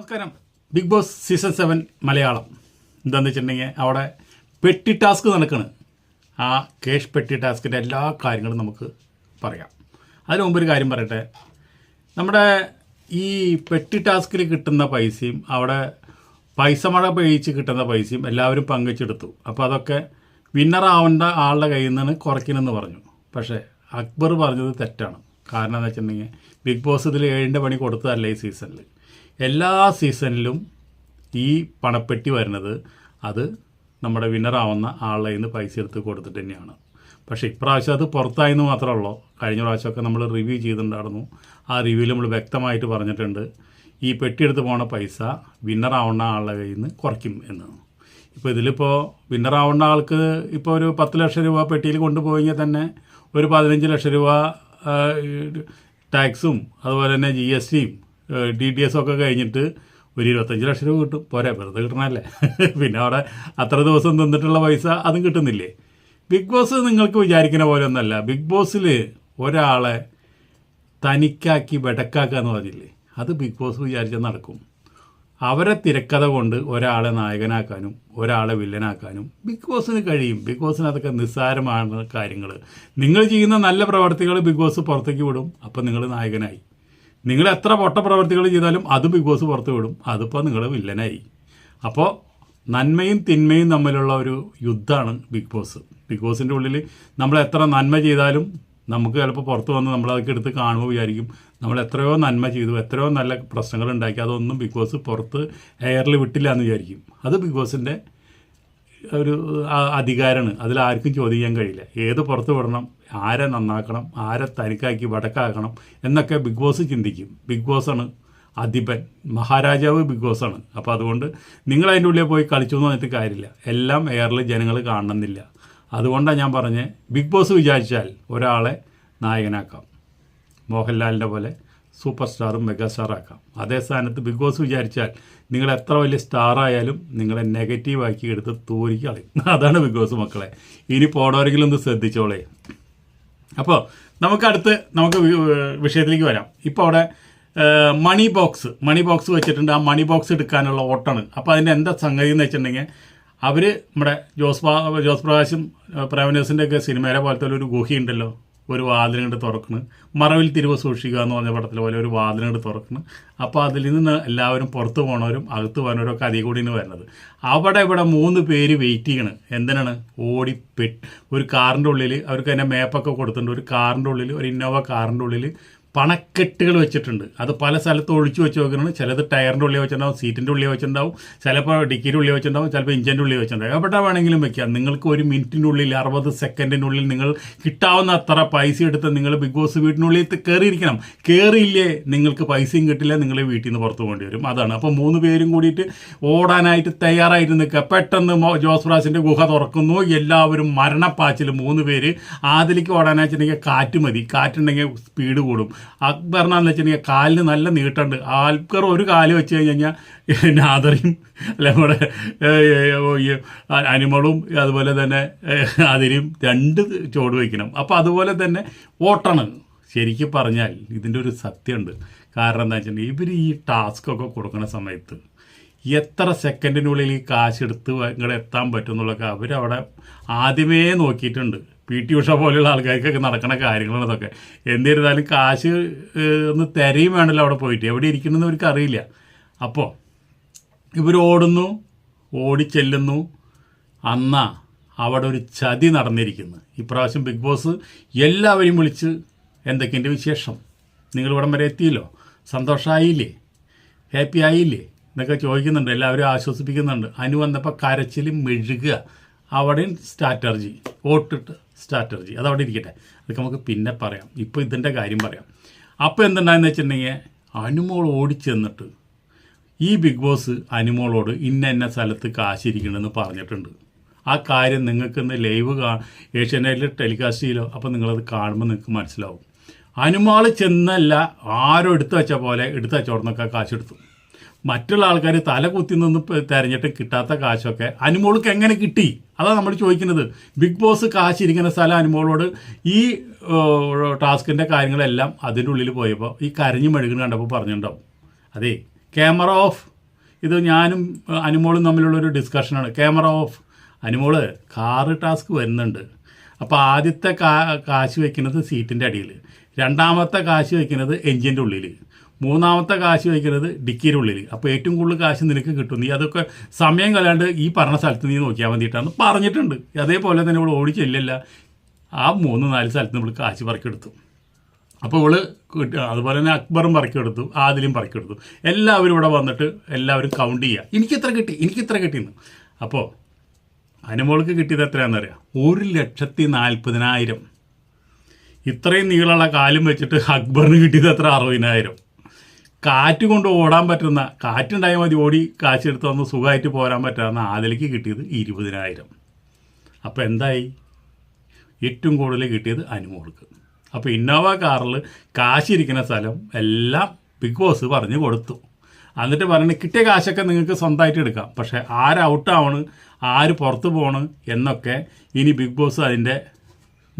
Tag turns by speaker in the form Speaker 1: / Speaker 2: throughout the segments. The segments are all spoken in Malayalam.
Speaker 1: നമസ്കാരം. Big Boss season seven Malayalam. എന്താന്ന് വെച്ചിട്ടുണ്ടെങ്കിൽ അവിടെ പെട്ടി ടാസ്ക് നടക്കുന്നത് ആ കേഷ് പെട്ടി ടാസ്കിന്റെ എല്ലാ കാര്യങ്ങളും നമുക്ക് പറയാം. അതിന് ഒരു കാര്യം പറയട്ടെ. നമ്മുടെ ഈ പെട്ടി ടാസ്കിൽ കിട്ടുന്ന പൈസയും അവിടെ പൈസ മഴ പെയ്ച്ച് കിട്ടുന്ന പൈസയും എല്ലാവരും പങ്കുവെച്ചെടുത്തു. അപ്പോൾ അതൊക്കെ വിന്നർ ആവേണ്ട ആളുടെ കയ്യിൽ നിന്നാണ് കുറയ്ക്കണമെന്ന് പറഞ്ഞു. പക്ഷേ അക്ബർ പറഞ്ഞത് തെറ്റാണ്. കാരണം എന്ന് വെച്ചിട്ടുണ്ടെങ്കിൽ ബിഗ് ബോസ് ഇതിൽ ഏഴിന്റെ പണി കൊടുത്തതല്ല ഈ സീസണിൽ എല്ലാ സീസണിലും ഈ പണപ്പെട്ടി വരുന്നത് അത് നമ്മുടെ വിന്നറാവുന്ന ആളുടെ നിന്ന് പൈസ എടുത്ത് കൊടുത്തിട്ട് തന്നെയാണ്. പക്ഷേ ഇപ്രാവശ്യം അത് പുറത്തായെന്ന് മാത്രമേ ഉള്ളൂ കഴിഞ്ഞ പ്രാവശ്യമൊക്കെ നമ്മൾ റിവ്യൂ ചെയ്തിട്ടുണ്ടായിരുന്നു. ആ റിവ്യൂവിൽ നമ്മൾ വ്യക്തമായിട്ട് പറഞ്ഞിട്ടുണ്ട് ഈ പെട്ടി എടുത്ത് പോണ പൈസ വിന്നറാവുന്ന ആളുടെ കയ്യിൽ നിന്ന് കുറയ്ക്കും എന്ന്. ഇപ്പോൾ ഇതിലിപ്പോൾ വിന്നറാവുന്ന ആൾക്ക് ഇപ്പോൾ ഒരു പത്ത് ലക്ഷം രൂപ പെട്ടിയിൽ കൊണ്ടുപോയെങ്കിൽ തന്നെ ഒരു പതിനഞ്ച് ലക്ഷം രൂപ ടാക്സും അതുപോലെ തന്നെ ജി എസ് ടിയും ഡി ഡി എസ് ഒക്കെ കഴിഞ്ഞിട്ട് ഒരു ഇരുപത്തഞ്ച് ലക്ഷം രൂപ കിട്ടും. പോരെ വെറുതെ കിട്ടണമല്ലേ പിന്നെ അവിടെ അത്ര ദിവസം തന്നിട്ടുള്ള പൈസ അതും കിട്ടുന്നില്ലേ? ബിഗ് ബോസ് നിങ്ങൾക്ക് വിചാരിക്കുന്ന പോലെ ഒന്നല്ല ബിഗ് ബോസിൽ ഒരാളെ തനിക്കാക്കി വെടക്കാക്കുക എന്ന് പറഞ്ഞില്ലേ? അത് ബിഗ് ബോസ് വിചാരിച്ചാൽ നടക്കും. അവരെ തിരക്കഥ കൊണ്ട് ഒരാളെ നായകനാക്കാനും ഒരാളെ വില്ലനാക്കാനും ബിഗ് ബോസിന് കഴിയും. ബിഗ് ബോസിന് അതൊക്കെ നിസ്സാരമാണ് കാര്യങ്ങൾ നിങ്ങൾ ചെയ്യുന്ന നല്ല പ്രവർത്തികൾ ബിഗ് ബോസ് പുറത്തേക്ക് വിടും. അപ്പം നിങ്ങൾ നായകനായി. നിങ്ങൾ എത്ര പൊട്ട പ്രവർത്തികൾ ചെയ്താലും അത് ബിഗ് ബോസ് പുറത്തു വിടും. അതിപ്പോൾ നിങ്ങൾ വില്ലനായി. അപ്പോൾ നന്മയും തിന്മയും തമ്മിലുള്ള ഒരു യുദ്ധമാണ് ബിഗ് ബോസ് ബിഗ് ബോസിന്റെ ഉള്ളിൽ നമ്മൾ എത്ര നന്മ ചെയ്താലും നമുക്ക് ചിലപ്പോൾ പുറത്ത് വന്ന് നമ്മൾ അതൊക്കെ എടുത്ത് കാണുമ്പോൾ വിചാരിക്കും നമ്മൾ എത്രയോ നന്മ ചെയ്തു എത്രയോ നല്ല പ്രശ്നങ്ങൾ ഉണ്ടാക്കി അതൊന്നും ബിഗ് ബോസ് പുറത്ത് എയറിൽ വിട്ടില്ല എന്ന് വിചാരിക്കും. അത് ബിഗ് ബോസിന്റെ ഒരു അധികാരമാണ് അതിൽ ആർക്കും ചോദിക്കാൻ കഴിയില്ല. ഏത് പുറത്ത് വിടണം ആരെ നന്നാക്കണം ആരെ തനിക്കാക്കി വടക്കാക്കണം എന്നൊക്കെ ബിഗ് ബോസ് ചിന്തിക്കും. ബിഗ് ബോസാണ് അധിപൻ. മഹാരാജാവ് ബിഗ് ബോസാണ്. അപ്പോൾ അതുകൊണ്ട് നിങ്ങൾ അതിന്റെ ഉള്ളിൽ പോയി കളിച്ചു എന്ന് പറഞ്ഞിട്ട് കാര്യമില്ല. എല്ലാം എയറിൽ ജനങ്ങൾ കാണണമെന്നില്ല. അതുകൊണ്ടാണ് ഞാൻ പറഞ്ഞത് ബിഗ് ബോസ് വിചാരിച്ചാൽ ഒരാളെ നായകനാക്കാം. മോഹൻലാലിന്റെ പോലെ സൂപ്പർ സ്റ്റാറും മെഗാ സ്റ്റാറാക്കാം അതേ സ്ഥാനത്ത് ബിഗ് ബോസ് വിചാരിച്ചാൽ നിങ്ങൾ എത്ര വലിയ സ്റ്റാറായാലും നിങ്ങളെ നെഗറ്റീവാക്കി എടുത്ത് തൂരിക്ക് കളയും. അതാണ് ബിഗ് ബോസ് മക്കളെ. ഇനി പോണവരെങ്കിലും ഒന്ന് ശ്രദ്ധിച്ചോളേ. അപ്പോൾ നമുക്ക് അടുത്ത് നമുക്ക് വിഷയത്തിലേക്ക് വരാം. ഇപ്പോൾ അവിടെ മണി ബോക്സ് മണി ബോക്സ് വെച്ചിട്ടുണ്ട് ആ മണി ബോക്സ് എടുക്കാനുള്ള ഓട്ടാണ് അപ്പോൾ അതിന്റെ എന്താ സംഗതി എന്ന് വെച്ചിട്ടുണ്ടെങ്കിൽ അവർ നമ്മുടെ ജോസ് ജോസ് പ്രകാശും പ്രേമനേഴ്സിന്റെയൊക്കെ സിനിമയിലെ പോലത്തെ ഒരു ഗുഹയുണ്ടല്ലോ. ഒരു വാതിലുകൊണ്ട് തുറക്കണ്. മറവിൽ തിരിവ് സൂക്ഷിക്കുക എന്ന് പറഞ്ഞ പടത്തിൽ പോലെ ഒരു വാതിലുകൊണ്ട് തുറക്കണ്. അപ്പോൾ അതിൽ നിന്ന് എല്ലാവരും പുറത്ത് പോകണവരും അകത്ത് പോകണവരും ഒക്കെ അതിൽ കൂടിയാണ് വരുന്നത്. അവിടെ ഇവിടെ മൂന്ന് പേര് വെയിറ്റ് ചെയ്യണം. എന്തിനാണ്? ഓടി പെട്ട് ഒരു കാറിന്റെ ഉള്ളിൽ അവർക്ക് അതിന്റെ മാപ്പൊക്കെ കൊടുത്തിട്ടുണ്ട്. ഒരു കാറിന്റെ ഉള്ളിൽ ഒരു ഇന്നോവ കാറിന്റെ ഉള്ളിൽ പണക്കെട്ടുകൾ വെച്ചിട്ടുണ്ട്. അത് പല സ്ഥലത്ത് ഒഴിച്ചു വെച്ച് നോക്കുന്നുണ്ട് ചിലത് ടയറിന്റെ ഉള്ളിൽ വെച്ചിട്ടുണ്ടാവും സീറ്റിന്റെ ഉള്ളിൽ വെച്ചിട്ടുണ്ടാവും ചിലപ്പോൾ ഡിക്കിയുടെ ഉള്ളിൽ വെച്ചിട്ടുണ്ടാവും ചിലപ്പോൾ ഇഞ്ചിന്റെ ഉള്ളിൽ വെച്ചിട്ടുണ്ടാവും. എവിടെ വേണമെങ്കിലും വെക്കാം. നിങ്ങൾക്ക് ഒരു മിനിറ്റിന്റെ ഉള്ളിൽ അറുപത് സെക്കൻഡിനുള്ളിൽ നിങ്ങൾ കിട്ടാവുന്ന അത്ര പൈസ എടുത്ത് നിങ്ങൾ ബിഗ് ബോസ് വീട്ടിനുള്ളിൽ കയറിയിരിക്കണം കയറിയില്ലേ നിങ്ങൾക്ക് പൈസയും കിട്ടില്ല നിങ്ങൾ വീട്ടിൽ നിന്ന് പുറത്തു പോകേണ്ടി വരും. അതാണ്. അപ്പോൾ മൂന്ന് പേരും കൂടിയിട്ട് ഓടാനായിട്ട് തയ്യാറായിട്ട് നിൽക്കുക. പെട്ടെന്ന് മോ- ജോസ് പ്രാസിന്റെ ഗുഹ തുറക്കുന്നു. എല്ലാവരും മരണപ്പാച്ചിൽ മൂന്ന് പേര് ആതിലേക്ക് ഓടാനായിട്ടുണ്ടെങ്കിൽ കാറ്റ് മതി. കാറ്റുണ്ടെങ്കിൽ സ്പീഡ് കൂടും. അക്ബറിനാന്ന് വെച്ചിട്ടുണ്ടെങ്കിൽ കാലിന് നല്ല നീട്ടുണ്ട്. അക്ബർ ഒരു കാൽ വെച്ച് കഴിഞ്ഞ് കഴിഞ്ഞാൽ നാദറിയും അല്ല നമ്മുടെ അനിമളും അതുപോലെ തന്നെ അതിനും രണ്ട് ചോട് വയ്ക്കണം. അപ്പോൾ അതുപോലെ തന്നെ ഓട്ടണം ശരിക്കും പറഞ്ഞാൽ ഇതിന്റെ ഒരു സത്യമുണ്ട് കാരണം എന്താ വെച്ചിട്ടുണ്ടെങ്കിൽ ഇവർ ഈ ടാസ്ക്കൊക്കെ കൊടുക്കുന്ന സമയത്ത് എത്ര സെക്കൻഡിനുള്ളിൽ ഈ കാശ് എടുത്ത് ഇങ്ങോട്ട് എത്താൻ പറ്റും എന്നുള്ളതൊക്കെ അവരവിടെ ആദ്യമേ നോക്കിയിട്ടുണ്ട്. പി ടി ഉഷ പോലെയുള്ള ആൾക്കാർക്കൊക്കെ നടക്കുന്ന കാര്യങ്ങളാണ് ഇതൊക്കെ. എന്നിരുന്നാലും കാശ് ഒന്ന് തിരയും വേണമല്ലോ അവിടെ പോയിട്ട്. എവിടെ ഇരിക്കണമെന്ന് അവർക്ക് അറിയില്ല. അപ്പോൾ ഇവർ ഓടുന്നു ഓടി ചെല്ലുന്നു. അന്നാ അവിടെ ഒരു ചതി നടന്നിരിക്കുന്നു. ഇപ്രാവശ്യം ബിഗ് ബോസ് എല്ലാവരെയും വിളിച്ച് എന്തൊക്കെയുണ്ട് വിശേഷം? നിങ്ങൾ ഇവിടം വരെ എത്തിയല്ലോ? സന്തോഷമായില്ലേ ഹാപ്പി ആയില്ലേ? എന്നൊക്കെ ചോദിക്കുന്നുണ്ട്. എല്ലാവരും ആശ്വസിപ്പിക്കുന്നുണ്ട്. അനു വന്നപ്പോൾ കരച്ചിൽ മെഴുകുക. അവിടെയും സ്ട്രാറ്റർജി വോട്ടിട്ട് സ്ട്രാറ്റർജി അതവിടെ ഇരിക്കട്ടെ. അതൊക്കെ നമുക്ക് പിന്നെ പറയാം. ഇപ്പോൾ ഇതിന്റെ കാര്യം പറയാം. അപ്പോൾ എന്തുണ്ടായെന്ന് വെച്ചിട്ടുണ്ടെങ്കിൽ അനുമോൾ ഓടിച്ചെന്നിട്ട് ഈ ബിഗ് ബോസ് അനുമോളോട് ഇന്ന ഇന്ന സ്ഥലത്ത് കാശിരിക്കണമെന്ന് പറഞ്ഞിട്ടുണ്ട്. ആ കാര്യം നിങ്ങൾക്ക് ഇന്ന് ലൈവ് കാ ഏഷ്യാനെറ്റിൽ ടെലികാസ്റ്റ് ചെയ്യലോ? അപ്പോൾ നിങ്ങളത് കാണുമ്പോൾ നിങ്ങൾക്ക് മനസ്സിലാവും. അനുമാൾ ചെന്നല്ല ആരോ എടുത്തു വെച്ച പോലെ എടുത്തു വെച്ചോടന്നൊക്കെ കാശെടുത്തു മറ്റുള്ള ആൾക്കാർ തല കുത്തി നിന്ന് തിരഞ്ഞിട്ട് കിട്ടാത്ത കാശൊക്കെ അനുമോൾക്ക് എങ്ങനെ കിട്ടി? അതാണ് നമ്മൾ ചോദിക്കുന്നത്. ബിഗ് ബോസ് കാശിരിക്കുന്ന സ്ഥലം അനുമോളോട് ഈ ടാസ്കിന്റെ കാര്യങ്ങളെല്ലാം അതിന്റെ ഉള്ളിൽ പോയപ്പോൾ ഈ കരഞ്ഞു മെഴുകുന്ന കണ്ടപ്പോൾ പറഞ്ഞിട്ടുണ്ടാവും. അതെ ക്യാമറ ഓഫ്. ഇത് ഞാനും അനുമോളും തമ്മിലുള്ളൊരു ഡിസ്കഷനാണ്. Camera off. Anumol car task വരുന്നുണ്ട്. അപ്പോൾ ആദ്യത്തെ കാ കാശ് വയ്ക്കുന്നത് സീറ്റിന്റെ അടിയിൽ രണ്ടാമത്തെ കാശ് വയ്ക്കുന്നത് എഞ്ചിന്റെ ഉള്ളിൽ മൂന്നാമത്തെ കാശ് വയ്ക്കുന്നത് ഡിക്കിയുടെ ഉള്ളിൽ അപ്പോൾ ഏറ്റവും കൂടുതൽ കാശ് നിനക്ക് കിട്ടും. നീ അതൊക്കെ സമയം കളയാണ്ട് ഈ പറഞ്ഞ സ്ഥലത്ത് നീ നോക്കിയാൽ വേണ്ടിയിട്ടാണ് പറഞ്ഞിട്ടുണ്ട്. അതേപോലെ തന്നെ ഇവിടെ ഓടി ചെല്ലില്ല. ആ മൂന്ന് നാല് സ്ഥലത്ത് നമ്മൾ കാശ് പറക്കെടുത്തു അപ്പോൾ ഇവൾ അതുപോലെ തന്നെ അക്ബറും പറക്കെടുത്തു ആദിലും പറക്കെടുത്തു എല്ലാവരും ഇവിടെ വന്നിട്ട് എല്ലാവരും കൗണ്ട് ചെയ്യുക എനിക്ക് ഇത്ര കിട്ടി എനിക്ക് ഇത്ര കിട്ടിയെന്ന് അപ്പോൾ അനുമോൾക്ക് കിട്ടിയത് എത്രയാണെന്നറിയാം ഒരു ലക്ഷത്തി നാൽപ്പതിനായിരം. ഇത്രയും നീളമുള്ള കാലും വെച്ചിട്ട് അക്ബറിന് കിട്ടിയത് എത്ര? അറുപതിനായിരം. കാറ്റ് കൊണ്ട് ഓടാൻ പറ്റുന്ന കാറ്റുണ്ടായാൽ മതി ഓടി കാശെടുത്ത് വന്ന് സുഖമായിട്ട് പോരാൻ പറ്റാവുന്ന ആദിലേക്ക് കിട്ടിയത് ഇരുപതിനായിരം. അപ്പോൾ എന്തായി? ഏറ്റവും കൂടുതൽ കിട്ടിയത് അനുമോൾക്ക്. അപ്പോൾ ഇന്നോവ കാറിൽ കാശിരിക്കുന്ന സ്ഥലം എല്ലാം ബിഗ് ബോസ് പറഞ്ഞു കൊടുത്തു. എന്നിട്ട് പറഞ്ഞു കിട്ടിയ കാശൊക്കെ നിങ്ങൾക്ക് സ്വന്തമായിട്ട് എടുക്കാം. പക്ഷേ ആര് ഔട്ടാവണ് ആര് പുറത്ത് പോകണം എന്നൊക്കെ ഇനി ബിഗ് ബോസ് അതിന്റെ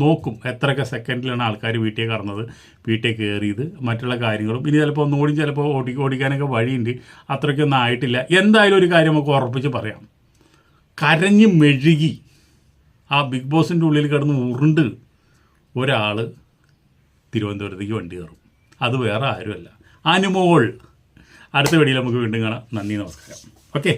Speaker 1: നോക്കും എത്രയൊക്കെ സെക്കൻഡിലാണ് ആൾക്കാർ വീട്ടിൽ കടന്നത് വീട്ടിൽ കയറിയത് മറ്റുള്ള കാര്യങ്ങളും. ഇനി ചിലപ്പോൾ ഒന്നുകൂടി ചിലപ്പോൾ ഓടി ഓടിക്കാനൊക്കെ വഴിയുണ്ട്. അത്രയ്ക്കൊന്നും ആയിട്ടില്ല. എന്തായാലും ഒരു കാര്യം നമുക്ക് ഉറപ്പിച്ച് പറയാം. കരഞ്ഞ് മെഴുകി ആ ബിഗ് ബോസിന്റെ ഉള്ളിൽ കിടന്ന് ഉരുണ്ട് ഒരാൾ തിരുവനന്തപുരത്തേക്ക് വണ്ടി കയറും. അത് വേറെ ആരുമല്ല. അനുമോൾ. അടുത്ത വീഡിയോയിൽ നമുക്ക് വീണ്ടും കാണാം. നന്ദി നമസ്കാരം. ഓക്കെ.